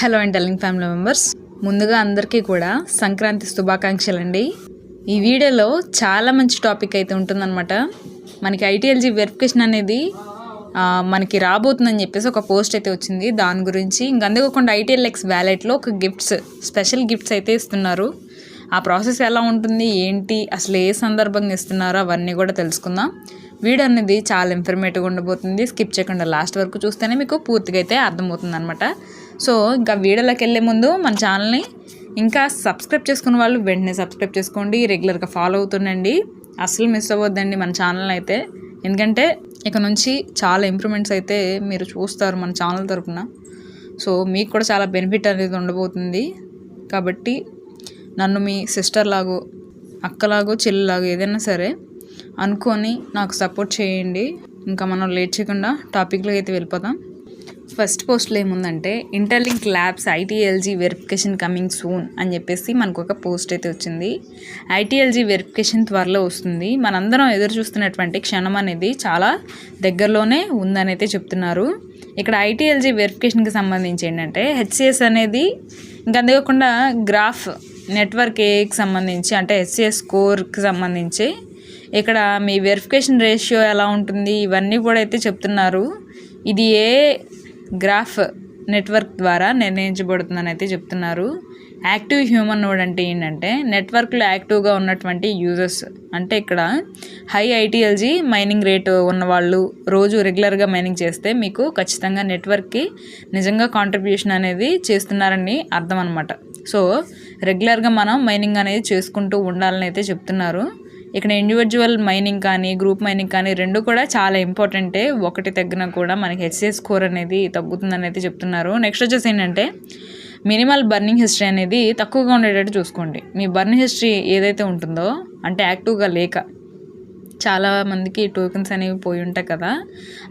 Hello and telling family members ముందుగా అందరికీ కూడా సంక్రాంతి శుభాకాంక్షలు అండి ఈ వీడియోలో చాలా మంచి టాపిక్ అయితే ఉంటుందన్నమాట. మనకి ఐటీఎల్జీ వెరిఫికేషన్ అనేది మనకి రాబోతుందని చెప్పేసి ఒక పోస్ట్ అయితే వచ్చింది. దాని గురించి ఇంకా అందుకోకుండా ఐటీఎల్ఎక్స్ వ్యాలెట్లో ఒక గిఫ్ట్స్ స్పెషల్ గిఫ్ట్స్ అయితే ఇస్తున్నారు. ఆ ప్రాసెస్ ఎలా ఉంటుంది ఏంటి అసలు ఏ సందర్భంగా ఇస్తున్నారో అవన్నీ కూడా తెలుసుకుందాం. వీడియో అనేది చాలా ఇన్ఫర్మేటివ్గా ఉండబోతుంది. స్కిప్ చేయకుండా లాస్ట్ వరకు చూస్తేనే మీకు పూర్తిగా అయితే అర్థమవుతుంది అనమాట సో ఇంకా వీడియోలోకి వెళ్ళే ముందు మన ఛానల్ని ఇంకా సబ్స్క్రైబ్ చేసుకున్న వాళ్ళు వెంటనే సబ్స్క్రైబ్ చేసుకోండి రెగ్యులర్గా ఫాలో అవుతుండండి. అస్సలు మిస్ అవ్వద్దండి మన ఛానల్ అయితే. ఎందుకంటే ఇక నుంచి చాలా ఇంప్రూవ్మెంట్స్ అయితే మీరు చూస్తారు మన ఛానల్ తరఫున సో మీకు కూడా చాలా బెనిఫిట్ అనేది ఉండబోతుంది. కాబట్టి నన్ను మీ సిస్టర్ లాగో అక్కలాగో చెల్లిలాగో ఏదైనా సరే అనుకొని నాకు సపోర్ట్ చేయండి. ఇంకా మనం లేట్ చేయకుండా టాపిక్లోకి అయితే వెళ్ళిపోదాం. ఫస్ట్ పోస్ట్లో ఏముందంటే interlink labs ITLG verification coming soon అని చెప్పేసి మనకు ఒక పోస్ట్ అయితే వచ్చింది. ఐటీఎల్జీ వెరిఫికేషన్ త్వరలో వస్తుంది. మనందరం ఎదురు చూస్తున్నటువంటి క్షణం అనేది చాలా దగ్గరలోనే ఉందని అయితే చెప్తున్నారు. ఇక్కడ ఐటీఎల్జీ వెరిఫికేషన్కి సంబంధించి ఏంటంటే హెచ్సిఎస్ అనేది ఇంకా అంతేకాకుండా గ్రాఫ్ నెట్వర్క్ ఏకి సంబంధించి అంటే హెచ్సిఎస్ స్కోర్కి సంబంధించి ఇక్కడ మీ వెరిఫికేషన్ రేషియో ఎలా ఉంటుంది ఇవన్నీ కూడా అయితే చెప్తున్నారు. ఇది ఏ గ్రాఫ్ నెట్వర్క్ ద్వారా నిర్ణయించబడుతుందని అయితే చెప్తున్నారు. యాక్టివ్ హ్యూమన్ నోడ్ అంటే ఏంటంటే నెట్వర్క్లో యాక్టివ్గా ఉన్నటువంటి యూజర్స్. అంటే ఇక్కడ హై ఐటీఎల్జీ మైనింగ్ రేటు ఉన్నవాళ్ళు రోజు రెగ్యులర్గా మైనింగ్ చేస్తే మీకు ఖచ్చితంగా నెట్వర్క్కి నిజంగా కాంట్రిబ్యూషన్ అనేది చేస్తున్నారని అర్థం అనమాట సో రెగ్యులర్గా మనం మైనింగ్ అనేది చేసుకుంటూ ఉండాలని అయితే చెప్తున్నారు. ఇక్కడ ఇండివిజువల్ మైనింగ్ కానీ గ్రూప్ మైనింగ్ కానీ రెండు కూడా చాలా ఇంపార్టెంటే ఒకటి తగ్గినా కూడా మనకి హెచ్సిఎస్ స్కోర్ అనేది తగ్గుతుందని అయితే చెప్తున్నారు. నెక్స్ట్ వచ్చేసి ఏంటంటే మినిమల్ బర్నింగ్ హిస్టరీ అనేది తక్కువగా ఉండేటట్టు చూసుకోండి. మీ బర్నింగ్ హిస్టరీ ఏదైతే ఉంటుందో అంటే యాక్టివ్గా లేక చాలా మందికి టోకెన్స్ అనేవి పోయి ఉంటాయి కదా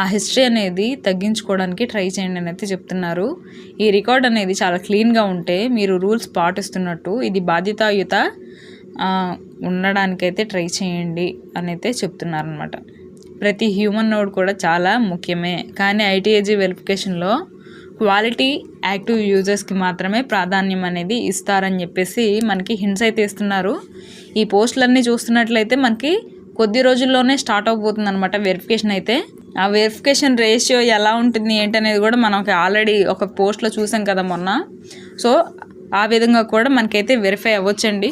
ఆ హిస్టరీ అనేది తగ్గించుకోవడానికి ట్రై చేయండి అని అయితే చెప్తున్నారు. ఈ రికార్డ్ అనేది చాలా క్లీన్గా ఉంటే మీరు రూల్స్ పాటిస్తున్నట్టు ఇది బాధ్యతాయుత ఉండడానికైతే ట్రై చేయండి అని అయితే చెప్తున్నారనమాట ప్రతి హ్యూమన్ నోడ్ కూడా చాలా ముఖ్యమే. కానీ ఐటీఏజీ వెరిఫికేషన్లో క్వాలిటీ యాక్టివ్ యూజర్స్కి మాత్రమే ప్రాధాన్యం అనేది ఇస్తారని చెప్పేసి మనకి హింట్స్ అయితే ఇస్తున్నారు. ఈ పోస్టులన్నీ చూస్తున్నట్లయితే మనకి కొద్ది రోజుల్లోనే స్టార్ట్ అవబోతుంది అనమాట వెరిఫికేషన్ అయితే. ఆ వెరిఫికేషన్ రేషియో ఎలా ఉంటుంది ఏంటనేది కూడా మనకి ఆల్రెడీ ఒక పోస్ట్లో చూసాం కదా మొన్న. సో ఆ విధంగా కూడా మనకైతే వెరిఫై అవ్వచ్చండి.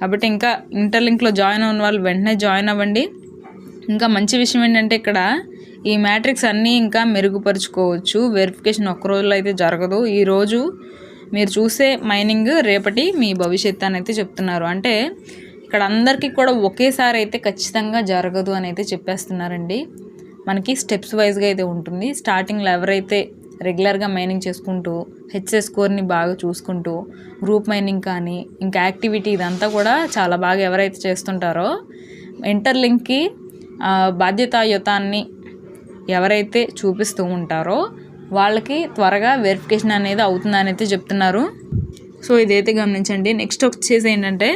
కాబట్టి ఇంకా ఇంటర్లింక్లో జాయిన్ అవ్వని వాళ్ళు వెంటనే జాయిన్ అవ్వండి. ఇంకా మంచి విషయం ఏంటంటే ఇక్కడ ఈ మ్యాట్రిక్స్ అన్నీ ఇంకా మెరుగుపరుచుకోవచ్చు. వెరిఫికేషన్ ఒక్క రోజులో అయితే జరగదు. ఈరోజు మీరు చూసే మైనింగ్ రేపటి మీ భవిష్యత్తు అని అయితే చెప్తున్నారు. అంటే ఇక్కడ అందరికీ కూడా ఒకేసారి అయితే ఖచ్చితంగా జరగదు అని అయితే చెప్పేస్తున్నారండి. మనకి స్టెప్స్ వైజ్గా అయితే ఉంటుంది. స్టార్టింగ్లో ఎవరైతే రెగ్యులర్గా మైనింగ్ చేసుకుంటూ హెచ్ఎస్ స్కోర్ని బాగా చూసుకుంటూ గ్రూప్ మైనింగ్ కానీ ఇంకా యాక్టివిటీ ఇదంతా కూడా చాలా బాగా ఎవరైతే చేస్తుంటారో ఇంటర్లింక్కి బాధ్యతాయుతాన్ని ఎవరైతే చూపిస్తూ ఉంటారో వాళ్ళకి త్వరగా వెరిఫికేషన్ అనేది అవుతుందని అయితే చెప్తున్నారు. సో ఇదైతే గమనించండి. నెక్స్ట్ వచ్చేసి ఏంటంటే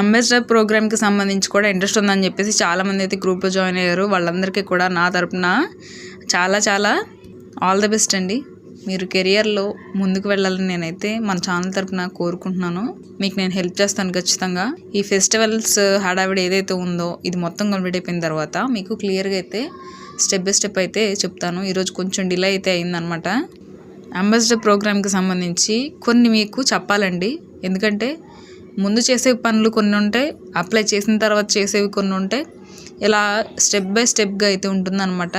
అంబాసిడర్ ప్రోగ్రామ్కి సంబంధించి కూడా ఇంట్రెస్ట్ ఉందని చెప్పేసి చాలామంది అయితే గ్రూప్లో జాయిన్ అయ్యారు. వాళ్ళందరికీ కూడా నా తరపున చాలా చాలా ఆల్ ద బెస్ట్ అండి. మీరు కెరియర్లో ముందుకు వెళ్ళాలని నేనైతే మన ఛానల్ తరపున కోరుకుంటున్నాను. మీకు నేను హెల్ప్ చేస్తాను ఖచ్చితంగా. ఈ ఫెస్టివల్స్ హడావిడి ఏదైతే ఉందో ఇది మొత్తం కంప్లీట్ అయిపోయిన తర్వాత మీకు క్లియర్గా అయితే స్టెప్ బై స్టెప్ అయితే చెప్తాను. ఈరోజు కొంచెం డిలే అయితే అయిందనమాట అంబాసిడర్ ప్రోగ్రామ్కి సంబంధించి కొన్ని మీకు చెప్పాలండి. ఎందుకంటే ముందు చేసే పనులు కొన్ని ఉంటాయి అప్లై చేసిన తర్వాత చేసేవి కొన్ని ఉంటాయి. ఇలా స్టెప్ బై స్టెప్గా అయితే ఉంటుందన్నమాట.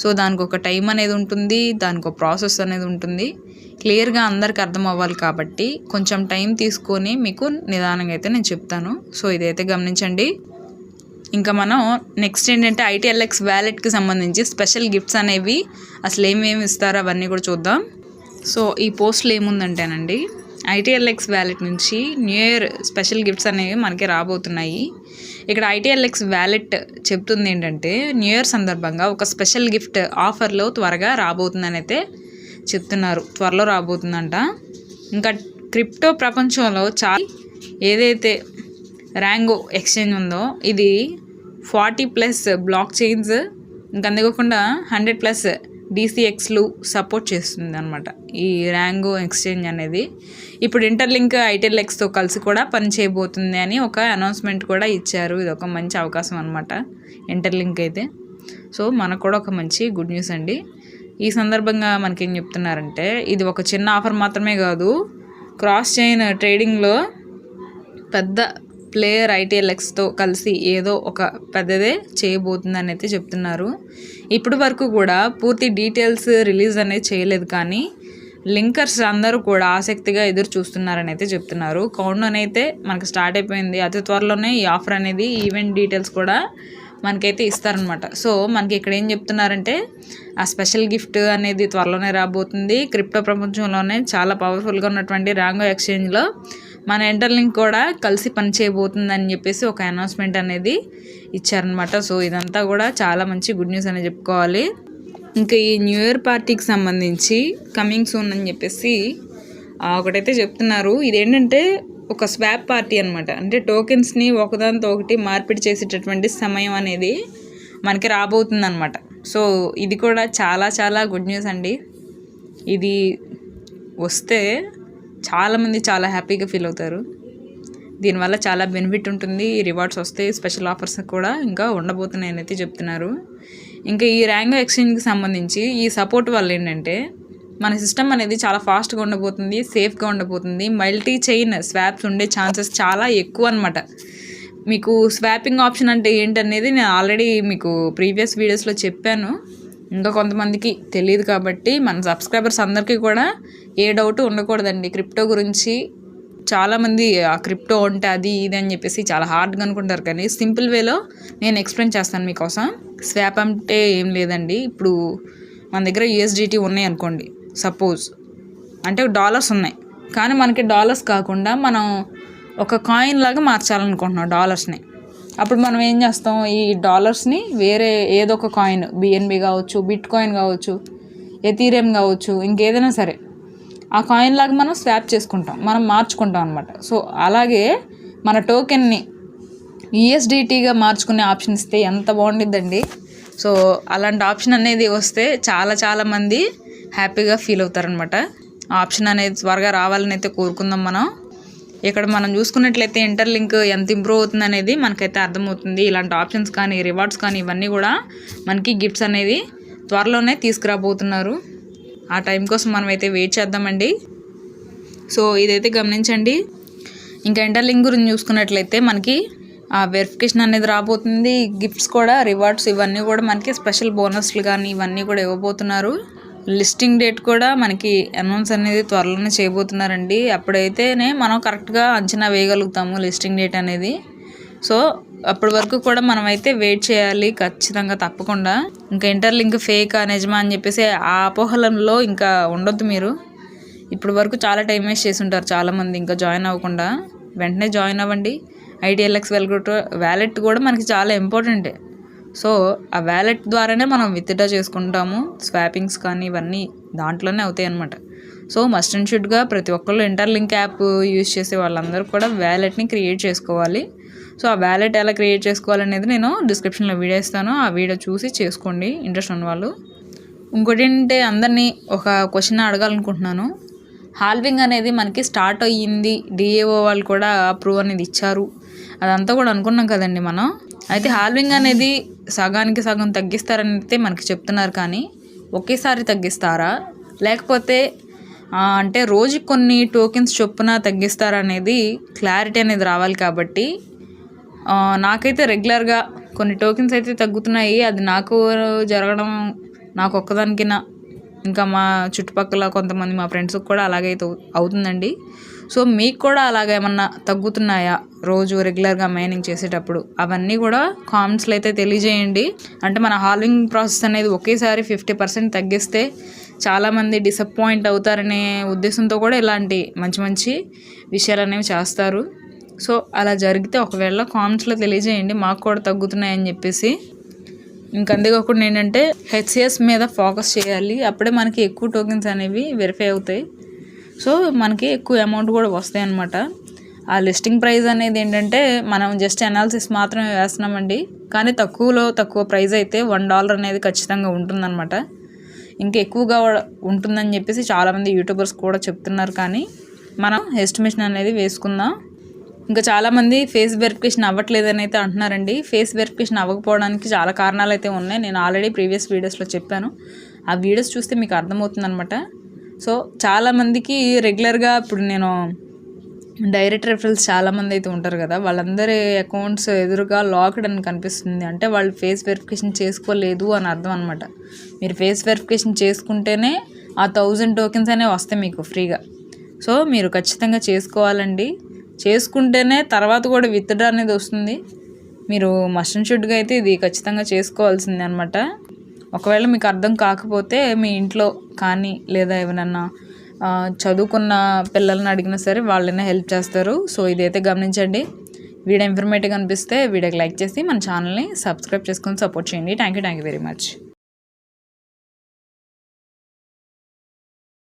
సో దానికి ఒక టైం అనేది ఉంటుంది దానికి ఒక ప్రాసెస్ అనేది ఉంటుంది. క్లియర్గా అందరికి అర్థం అవ్వాలి కాబట్టి కొంచెం టైం తీసుకొని మీకు నిదానంగా అయితే నేను చెప్తాను. సో ఇదైతే గమనించండి. ఇంకా మనం నెక్స్ట్ ఏంటంటే ఐటీఎల్ఎక్స్ వ్యాలెట్కి సంబంధించి స్పెషల్ గిఫ్ట్స్ అనేవి అసలు ఏమేమి ఇస్తారో అవన్నీ కూడా చూద్దాం. సో ఈ పోస్ట్లో ఏముందంటేనండి ఐటీఎల్ఎక్స్ వ్యాలెట్ నుంచి న్యూ ఇయర్ స్పెషల్ గిఫ్ట్స్ అనేవి మనకి రాబోతున్నాయి. ఇక్కడ ఐటీఎల్ఎక్స్ వ్యాలెట్ చెప్తుంది ఏంటంటే న్యూ ఇయర్ సందర్భంగా ఒక స్పెషల్ గిఫ్ట్ ఆఫర్లో త్వరగా రాబోతుందని అయితే చెప్తున్నారు. త్వరలో రాబోతుందంట. ఇంకా క్రిప్టో ప్రపంచంలో చాలా ఏదైతే ర్యాంగో ఎక్స్చేంజ్ ఉందో ఇది ఫార్టీ ప్లస్ బ్లాక్ చైన్స్. ఇంకా అంతేకాకుండా హండ్రెడ్ ప్లస్ డీసీఎక్స్లు సపోర్ట్ చేస్తుంది అనమాట ఈ ర్యాంగో ఎక్స్చేంజ్ అనేది. ఇప్పుడు ఇంటర్లింక్ ఐటెల్ఎక్స్తో కలిసి కూడా పని చేయబోతుంది అని ఒక అనౌన్స్మెంట్ కూడా ఇచ్చారు. ఇది ఒక మంచి అవకాశం అనమాట ఇంటర్లింక్ అయితే. సో మనకు కూడా ఒక మంచి గుడ్ న్యూస్ అండి. ఈ సందర్భంగా మనకి ఏం చెప్తున్నారంటే ఇది ఒక చిన్న ఆఫర్ మాత్రమే కాదు క్రాస్ చైన్ ట్రేడింగ్లో పెద్ద ప్లేయర్ ఐటీఎల్ఎక్స్తో కలిసి ఏదో ఒక పెద్దదే చేయబోతుందని అయితే చెప్తున్నారు. ఇప్పటి వరకు కూడా పూర్తి డీటెయిల్స్ రిలీజ్ అనేది చేయలేదు కానీ లింకర్స్ అందరూ కూడా ఆసక్తిగా ఎదురు చూస్తున్నారని అయితే చెప్తున్నారు. కౌంట్ అయితే మనకు స్టార్ట్ అయిపోయింది. అతి త్వరలోనే ఈ ఆఫర్ అనేది ఈవెంట్ డీటెయిల్స్ కూడా మనకైతే ఇస్తారనమాట. సో మనకి ఇక్కడ ఏం చెప్తున్నారంటే ఆ స్పెషల్ గిఫ్ట్ అనేది త్వరలోనే రాబోతుంది. క్రిప్టో ప్రపంచంలోనే చాలా పవర్ఫుల్గా ఉన్నటువంటి ర్యాంగో ఎక్స్చేంజ్లో మన ఇంటర్లింక్ కూడా కలిసి పనిచేయబోతుందని చెప్పేసి ఒక అనౌన్స్మెంట్ అనేది ఇచ్చారనమాట సో ఇదంతా కూడా చాలా మంచి గుడ్ న్యూస్ అని చెప్పుకోవాలి. ఇంకా ఈ న్యూ ఇయర్ పార్టీకి సంబంధించి కమింగ్ సూన్ అని చెప్పేసి ఒకటైతే చెప్తున్నారు. ఇదేంటంటే ఒక స్వాప్ పార్టీ అనమాట అంటే టోకెన్స్ని ఒకదానితో ఒకటి మార్పిడి చేసేటటువంటి సమయం అనేది మనకి రాబోతుంది అనమాట సో ఇది కూడా చాలా చాలా గుడ్ న్యూస్ అండి. ఇది వస్తే చాలామంది చాలా హ్యాపీగా ఫీల్ అవుతారు. దీనివల్ల చాలా బెనిఫిట్ ఉంటుంది. రివార్డ్స్ వస్తాయి స్పెషల్ ఆఫర్స్ కూడా ఇంకా ఉండబోతున్నాయని అయితే చెప్తున్నారు. ఇంకా ఈ ర్యాంగో ఎక్స్చేంజ్కి సంబంధించి ఈ సపోర్ట్ వల్ల ఏంటంటే మన సిస్టమ్ అనేది చాలా ఫాస్ట్గా ఉండబోతుంది సేఫ్గా ఉండబోతుంది. మల్టీ చైన్ స్వాప్స్ ఉండే ఛాన్సెస్ చాలా ఎక్కువ అనమాట మీకు స్వాపింగ్ ఆప్షన్ అంటే ఏంటనేది నేను ఆల్రెడీ మీకు ప్రీవియస్ వీడియోస్లో చెప్పాను. ఇంకా కొంతమందికి తెలియదు కాబట్టి మన సబ్స్క్రైబర్స్ అందరికీ కూడా ఏ డౌట్ ఉండకూడదండి. క్రిప్టో గురించి చాలామంది ఆ క్రిప్టో అంటే అది ఇది అని చెప్పేసి చాలా హార్డ్గా అనుకుంటారు. కానీ సింపుల్ వేలో నేను ఎక్స్ప్లెయిన్ చేస్తాను మీకోసం. స్వాప్ అంటే ఏం లేదండి. ఇప్పుడు మన దగ్గర యూఎస్డిటీ ఉన్నాయి అనుకోండి. సపోజ్ అంటే డాలర్స్ ఉన్నాయి. కానీ మనకి డాలర్స్ కాకుండా మనం ఒక కాయిన్ లాగా మార్చాలనుకుంటున్నాం డాలర్స్ని అప్పుడు మనం ఏం చేస్తాం? ఈ డాలర్స్ని వేరే ఏదో ఒక కాయిన్ బిఎన్బి కావచ్చు బిట్ కాయిన్ కావచ్చు ఎథీరియం కావచ్చు ఇంకేదైనా సరే. ఆ కాయిన్ లాగా మనం స్వాప్ చేసుకుంటాం. మనం మార్చుకుంటాం అనమాట సో అలాగే మన టోకెన్ని యూఎస్డిటీగా మార్చుకునే ఆప్షన్ ఇస్తే ఎంత బాగుండిద్దండి. సో అలాంటి ఆప్షన్ అనేది వస్తే చాలా చాలా మంది హ్యాపీగా ఫీల్ అవుతారనమాట ఆప్షన్ అనేది త్వరగా రావాలని అయితే కోరుకుందాం మనం. ఇక్కడ మనం చూసుకున్నట్లయితే ఇంటర్లింక్ ఎంత ఇంప్రూవ్ అవుతుంది అనేది మనకైతే అర్థమవుతుంది. ఇలాంటి ఆప్షన్స్ కానీ రివార్డ్స్ కానీ ఇవన్నీ కూడా మనకి గిఫ్ట్స్ అనేది త్వరలోనే తీసుకురాబోతున్నారు. ఆ టైం కోసం మనం అయితే వెయిట్ చేద్దామండి. సో ఇదైతే గమనించండి. ఇంకా ఇంటర్లింక్ గురించి చూసుకున్నట్లయితే మనకి ఆ వెరిఫికేషన్ అనేది రాబోతుంది. గిఫ్ట్స్ కూడా రివార్డ్స్ ఇవన్నీ కూడా మనకి స్పెషల్ బోనస్లు కానీ ఇవన్నీ కూడా ఇవ్వబోతున్నారు. లిస్టింగ్ డేట్ కూడా మనకి అనౌన్స్ అనేది త్వరలోనే చేయబోతున్నారండి. అప్పుడైతేనే మనం కరెక్ట్గా అంచనా వేయగలుగుతాము లిస్టింగ్ డేట్ అనేది. సో అప్పటి వరకు కూడా మనం అయితే వెయిట్ చేయాలి ఖచ్చితంగా తప్పకుండా. ఇంకా ఇంటర్లింక్ ఫేక్ నిజమా అని చెప్పేసి ఆ అపోహలంలో ఇంకా ఉండొద్దు మీరు. ఇప్పుడు వరకు చాలా టైం వేస్ట్ చేసి ఉంటారు చాలామంది ఇంకా జాయిన్ అవ్వకుండా. వెంటనే జాయిన్ అవ్వండి. ఐటీఎల్ఎక్స్ వెల్గొట్ వ్యాలెట్ కూడా మనకి చాలా ఇంపార్టెంటే సో ఆ వ్యాలెట్ ద్వారానే మనం విత్డ్రా చేసుకుంటాము. స్వాపింగ్స్ కానీ ఇవన్నీ దాంట్లోనే అవుతాయి అన్నమాట. సో మస్ట్ అండ్ షుడ్గా ప్రతి ఒక్కళ్ళు ఇంటర్లింక్ యాప్ యూజ్ చేసే వాళ్ళందరూ కూడా వ్యాలెట్ని క్రియేట్ చేసుకోవాలి. సో ఆ వ్యాలెట్ ఎలా క్రియేట్ చేసుకోవాలనేది నేను డిస్క్రిప్షన్లో వీడియో ఇస్తాను. ఆ వీడియో చూసి చేసుకోండి. ఇంట్రెస్ట్ ఉన్న వాళ్ళు. ఇంకోటి ఏంటంటే అందరినీ ఒక క్వశ్చన్ అడగాలనుకుంటున్నాను. హాల్వింగ్ అనేది మనకి స్టార్ట్ అయ్యింది. డిఏఓ వాళ్ళు కూడా అప్రూవ్ అనేది ఇచ్చారు. అదంతా కూడా అనుకున్నాం కదండి మనం. అయితే హాల్వింగ్ అనేది సగానికి సగం తగ్గిస్తారని అయితే మనకి చెప్తున్నారు కానీ ఒకేసారి తగ్గిస్తారా? లేకపోతే అంటే రోజు కొన్ని టోకెన్స్ చొప్పున తగ్గిస్తారనేది క్లారిటీ అనేది రావాలి కాబట్టి నాకైతే రెగ్యులర్గా కొన్ని టోకెన్స్ అయితే తగ్గుతున్నాయి. అది నాకు జరగడం నాకు ఒక్కదానికినా. ఇంకా మా చుట్టుపక్కల కొంతమంది మా ఫ్రెండ్స్కి కూడా అలాగైతే అవుతుందండి. సో మీకు కూడా అలాగ ఏమన్నా తగ్గుతున్నాయా? రోజు రెగ్యులర్గా మైనింగ్ చేసేటప్పుడు. అవన్నీ కూడా కామెంట్స్లో అయితే తెలియజేయండి. అంటే మన హాల్వింగ్ ప్రాసెస్ అనేది ఒకేసారి ఫిఫ్టీ పర్సెంట్ తగ్గిస్తే చాలామంది డిసప్పాయింట్ అవుతారనే ఉద్దేశంతో కూడా ఇలాంటి మంచి మంచి విషయాలు అనేవి చేస్తారు. సో అలా జరిగితే ఒకవేళ కామెంట్స్లో తెలియజేయండి. మాకు కూడా తగ్గుతున్నాయని చెప్పేసి. ఇంకంతేకాకుండా ఏంటంటే హెచ్సిఎస్ మీద ఫోకస్ చేయాలి. అప్పుడే మనకి ఎక్కువ టోకెన్స్ అనేవి వెరిఫై అవుతాయి. సో మనకి ఎక్కువ అమౌంట్ కూడా వస్తాయి అనమాట ఆ లిస్టింగ్ ప్రైస్ అనేది ఏంటంటే మనం జస్ట్ అనాలిసిస్ మాత్రమే వేస్తున్నామండి. కానీ తక్కువలో తక్కువ ప్రైస్ అయితే వన్ డాలర్ అనేది ఖచ్చితంగా ఉంటుందన్నమాట. ఇంకా ఎక్కువగా ఉంటుందని చెప్పేసి చాలామంది యూట్యూబర్స్ కూడా చెప్తున్నారు కానీ మనం ఎస్టిమేషన్ అనేది వేసుకుందాం. ఇంకా చాలామంది ఫేస్ వెరిఫికేషన్ అవ్వట్లేదని అయితే అంటున్నారండి. ఫేస్ వెరిఫికేషన్ అవ్వకపోవడానికి చాలా కారణాలు అయితే ఉన్నాయి. నేను ఆల్రెడీ ప్రీవియస్ వీడియోస్లో చెప్పాను. ఆ వీడియోస్ చూస్తే మీకు అర్థమవుతుంది అనమాట సో చాలామందికి రెగ్యులర్గా ఇప్పుడు నేను డైరెక్ట్ రెఫరల్స్ చాలామంది అయితే ఉంటారు కదా వాళ్ళందరి అకౌంట్స్ ఎదురుగా లాక్డ్ అని కనిపిస్తుంది. అంటే వాళ్ళు ఫేస్ వెరిఫికేషన్ చేసుకోలేదు అని అర్థం అనమాట మీరు ఫేస్ వెరిఫికేషన్ చేసుకుంటేనే ఆ థౌజండ్ టోకెన్స్ అనేవి వస్తాయి మీకు ఫ్రీగా సో మీరు ఖచ్చితంగా చేసుకోవాలండి. చేసుకుంటేనే తర్వాత కూడా విత్డ్రా అనేది వస్తుంది. మీరు మస్ట్ షుడ్గా అయితే ఇది ఖచ్చితంగా చేసుకోవాల్సిందే అనమాట ఒకవేళ మీకు అర్థం కాకపోతే మీ ఇంట్లో కానీ లేదా ఎవరన్నా చదువుకున్న పిల్లల్ని అడిగినా సరే వాళ్ళైనా హెల్ప్ చేస్తారు. సో ఇదైతే గమనించండి. వీడియో ఇన్ఫర్మేటివ్ అనిపిస్తే వీడియోకి లైక్ చేసి మన ఛానల్ని సబ్స్క్రైబ్ చేసుకొని సపోర్ట్ చేయండి. Thank you thank you very much.